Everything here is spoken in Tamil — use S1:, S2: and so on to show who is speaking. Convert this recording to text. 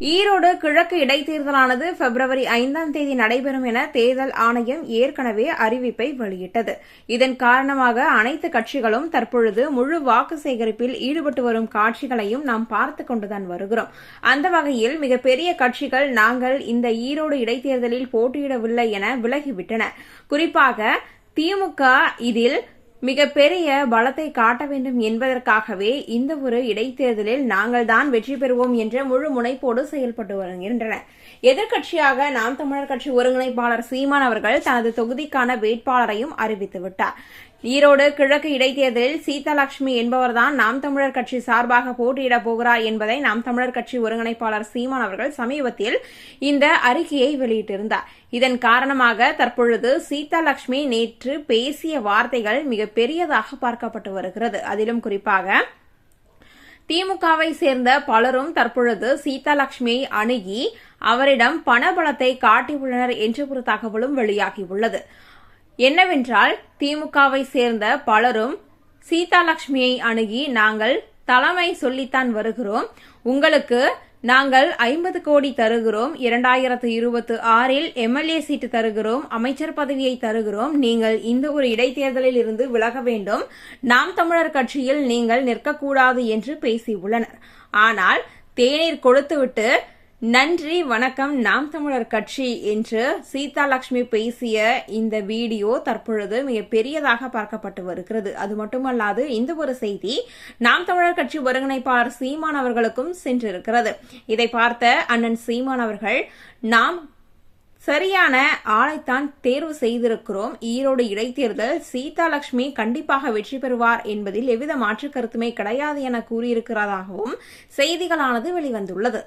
S1: ஈரோடு கிழக்கு இடைத்தேர்தலானது பிப்ரவரி ஐந்தாம் தேதி நடைபெறும் என தேர்தல் ஆணையம் ஏற்கனவே அறிவிப்பை வெளியிட்டது. இதன் காரணமாக அனைத்து கட்சிகளும் தற்பொழுது முழு வாக்கு சேகரிப்பில் ஈடுபட்டு வரும் காட்சிகளையும் நாம் பார்த்துக் கொண்டுதான் வருகிறோம். அந்த வகையில் மிகப்பெரிய கட்சிகள் நாங்கள் இந்த ஈரோடு இடைத்தேர்தலில் போட்டியிடவில்லை என விலகிவிட்டன. குறிப்பாக திமுக இதில் மிகப்பெரிய பலத்தை காட்ட வேண்டும் என்பதற்காகவே இந்த ஒரு இடைத்தேர்தலில் நாங்கள் தான் வெற்றி பெறுவோம் என்ற முழு முனைப்போடு செயல்பட்டு வருகின்றன. எதிர்க்கட்சியாக நாம் தமிழர் கட்சி ஒருங்கிணைப்பாளர் சீமான் அவர்கள் தனது தொகுதிக்கான வேட்பாளரையும் அறிவித்துவிட்டார். ஈரோடு கிழக்கு இடைத்தேர்தலில் சீதாலட்சுமி என்பவர்தான் நாம் தமிழர் கட்சி சார்பாக போட்டியிடப் போகிறார் என்பதை நாம் தமிழர் கட்சி ஒருங்கிணைப்பாளர் சீமான் அவர்கள் சமீபத்தில் இந்த அறிக்கையை வெளியிட்டிருந்தார். இதன் காரணமாக தற்பொழுது சீதாலட்சுமி நேற்று பேசிய வார்த்தைகள் மிக பெரியதாக பார்க்கப்பட்டு வருகிறது. அதிலும் குறிப்பாக திமுகவை சேர்ந்த பலரும் தற்பொழுது சீதாலட்சுமியை அணுகி அவரிடம் பணபலத்தை காட்டியுள்ளனர் என்ற ஒரு தகவலும் வெளியாகியுள்ளது. என்னவென்றால் திமுகவை சேர்ந்த பலரும் சீதாலட்சுமியை அணுகி நாங்கள் தலைமை சொல்லித்தான் வருகிறோம். உங்களுக்கு நாங்கள் ஐம்பது கோடி தருகிறோம். இரண்டாயிரத்து இருபத்தி ஆறில் எம்எல்ஏ சீட்டு தருகிறோம். அமைச்சர் பதவியை தருகிறோம். நீங்கள் இந்த ஒரு இடைத்தேர்தலில் இருந்து விலக வேண்டும். நாம் தமிழர் கட்சியில் நீங்கள் நிற்கக்கூடாது என்று பேசியுள்ளனர். ஆனால் தேநீர் கொடுத்துவிட்டு நன்றி வணக்கம். நாம் தமிழர் கட்சி என்று சீதாலட்சுமி பேசிய இந்த வீடியோ தற்பொழுது மிக பெரியதாக பார்க்கப்பட்டு வருகிறது அது மட்டுமல்லாது இந்த ஒரு செய்தி நாம் தமிழர் கட்சி ஒருங்கிணைப்பாளர் சீமான் அவர்களுக்கும் சென்றிருக்கிறது. இதை பார்த்த அண்ணன் சீமான் அவர்கள் நாம் சரியான ஆளைத்தான் தேர்வு செய்திருக்கிறோம். ஈரோடு இடைத்தேர்தல் சீதாலட்சுமி கண்டிப்பாக வெற்றி பெறுவார் என்பதில் எவ்வித மாற்று கருத்துமே கிடையாது என கூறியிருக்கிறதாகவும் செய்திகளானது வெளிவந்துள்ளது.